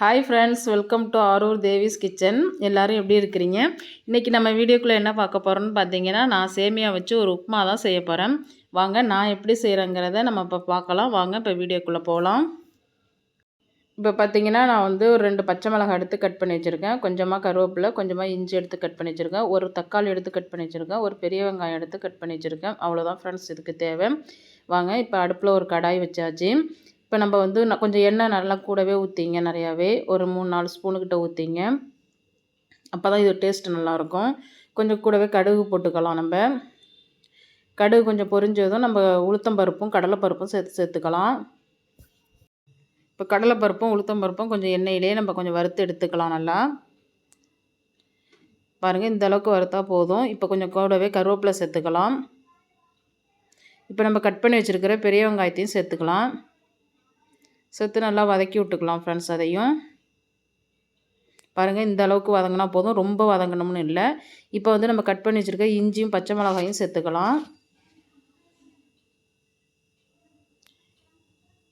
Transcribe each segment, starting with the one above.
Hi friends welcome to Aarur Devi's kitchen எல்லோரும் எப்படி இருக்கிறீங்க? இன்றைக்கி நம்ம வீடியோக்குள்ளே என்ன பார்க்க போகிறோம்னு பார்த்தீங்கன்னா நான் சேமியா வச்சு ஒரு உப்புமா தான் செய்ய போகிறேன் வாங்க நான் எப்படி செய்கிறேங்கிறத நம்ம இப்போ பார்க்கலாம். வாங்க இப்போ வீடியோக்குள்ளே போகலாம் இப்போ பார்த்தீங்கன்னா நான் வந்து ஒரு ரெண்டு பச்சை மிளகாய் எடுத்து கட் பண்ணி வச்சுருக்கேன். கொஞ்சமாக கருவேப்பிலை கொஞ்சமாக இஞ்சி எடுத்து கட் பண்ணி வச்சுருக்கேன். ஒரு தக்காளி எடுத்து கட் பண்ணி வச்சுருக்கேன். ஒரு பெரிய வெங்காயம் எடுத்து கட் பண்ணி வச்சுருக்கேன். அவ்வளோதான் ஃப்ரெண்ட்ஸ் இதுக்கு தேவை. வாங்க இப்போ அடுப்பில் ஒரு கடாய் வச்சாச்சு. இப்போ நம்ம வந்து நான் கொஞ்சம் எண்ணெய் நல்லா கூடவே ஊற்றிங்க நிறையாவே. ஒரு மூணு நாலு ஸ்பூனுக்கிட்ட ஊற்றிங்க அப்போ தான் இது டேஸ்ட்டு நல்லாயிருக்கும். கொஞ்சம் கூடவே கடுகு போட்டுக்கலாம் நம்ம. கடுகு கொஞ்சம் பொரிஞ்சதும் நம்ம உளுத்தம்பருப்பும் கடலைப்பருப்பும் சேர்த்து சேர்த்துக்கலாம். இப்போ கடலைப்பருப்பும் உளுத்தம்பருப்பும் கொஞ்சம் எண்ணெயிலே நம்ம கொஞ்சம் வறுத்து எடுத்துக்கலாம் நல்லா. பாருங்கள் இந்த அளவுக்கு வறுத்தா போதும். இப்போ கொஞ்சம் கூடவே கருவேப்பிலை சேர்த்துக்கலாம். இப்போ நம்ம கட் பண்ணி வச்சுருக்கிற பெரிய வெங்காயத்தையும் சேர்த்துக்கலாம். சேர்த்து நல்லா வதக்கி விட்டுக்கலாம் ஃப்ரெண்ட்ஸ் அதையும். பாருங்கள் இந்த அளவுக்கு வதங்கினா போதும். ரொம்ப வதங்கணும்னு இல்லை. இப்போ வந்து நம்ம கட் பண்ணி வச்சுருக்க இஞ்சியும் பச்சை மிளகாயும் சேர்த்துக்கலாம்.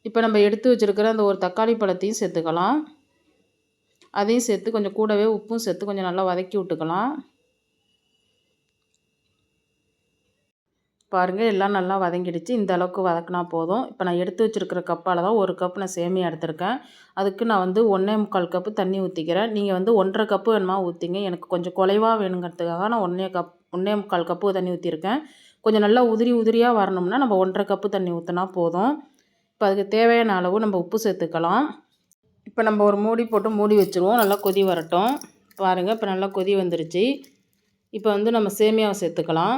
இப்போ நம்ம எடுத்து வச்சுருக்கிற அந்த ஒரு தக்காளி பழத்தையும் சேர்த்துக்கலாம். அதையும் சேர்த்து கொஞ்சம் கூடவே உப்பும் சேர்த்து கொஞ்சம் நல்லா வதக்கி விட்டுக்கலாம். பாருங்கள் எல்லாம் நல்லா வதங்கிடுச்சு. இந்த அளவுக்கு வதக்கினா போதும். இப்போ நான் எடுத்து வச்சுருக்கிற கப்பால் தான் ஒரு கப் நான் சேமியா எடுத்திருக்கேன். அதுக்கு நான் வந்து ஒன்றே முக்கால் கப்பு தண்ணி ஊற்றிக்கிறேன் நீங்கள் வந்து ஒன்றரை கப்பு வேணுமா ஊற்றிங்க எனக்கு கொஞ்சம் குறைவாக வேணுங்கிறதுக்காக நான் ஒன்றே கப் ஒன்றே முக்கால் கப்பு தண்ணி ஊற்றிருக்கேன் கொஞ்சம் நல்லா உதிரி உதிரியாக வரணும்னா நம்ம ஒன்றரை கப்பு தண்ணி ஊற்றினா போதும். இப்போ அதுக்கு தேவையான அளவு நம்ம உப்பு சேர்த்துக்கலாம். இப்போ நம்ம ஒரு மூடி போட்டு மூடி வச்சுருவோம். நல்லா கொதி வரட்டும். பாருங்கள் இப்போ நல்லா கொதி வந்துருச்சு. இப்போ வந்து நம்ம சேமியாவை சேர்த்துக்கலாம்.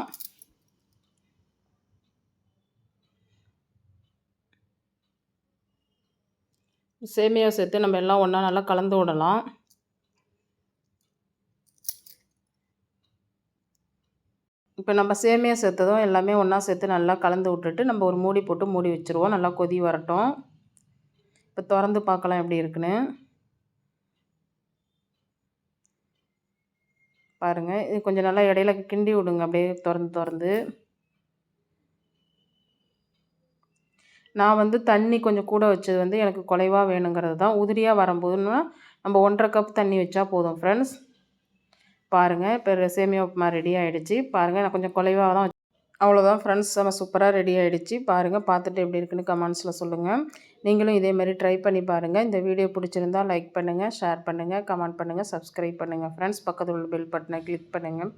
சேமியா சேர்த்து நம்ம எல்லாம் ஒன்றா நல்லா கலந்து விடலாம். இப்போ நம்ம சேமியா சேர்த்ததும் எல்லாமே ஒன்றா சேர்த்து நல்லா கலந்து விட்டுட்டு நம்ம ஒரு மூடி போட்டு மூடி வச்சுருவோம். நல்லா கொதி வரட்டும். இப்போ திறந்து பார்க்கலாம் எப்படி இருக்குன்னு. பாருங்கள் இது கொஞ்சம் நல்லா இடையில கிண்டி விடுங்க அப்படியே திறந்து திறந்து. நான் வந்து தண்ணி கொஞ்சம் கூட வச்சது வந்து எனக்கு குறைவாக வேணுங்கிறது தான். உதிரியாக வரும்போதுன்னா நம்ம ஒன்றரை கப் தண்ணி வச்சா போதும் ஃப்ரெண்ட்ஸ் பாருங்கள் இப்போ சேமியா உப்புமா ரெடி ஆகிடுச்சு பாருங்கள் நான் கொஞ்சம் குறைவாக தான் அவ்வளோதான் ஃப்ரெண்ட்ஸ் நம்ம சூப்பராக ரெடி ஆகிடுச்சு பாருங்கள் பார்த்துட்டு எப்படி இருக்குன்னு கமெண்ட்ஸில் சொல்லுங்கள் நீங்களும் இதே மாதிரி ட்ரை பண்ணி பாருங்கள் இந்த வீடியோ பிடிச்சிருந்தால் லைக் பண்ணுங்கள் ஷேர் பண்ணுங்கள் கமெண்ட் பண்ணுங்கள் சப்ஸ்கிரைப் பண்ணுங்கள் ஃப்ரெண்ட்ஸ் பக்கத்தில் உள்ள பெல் பட்டனை கிளிக் பண்ணுங்கள்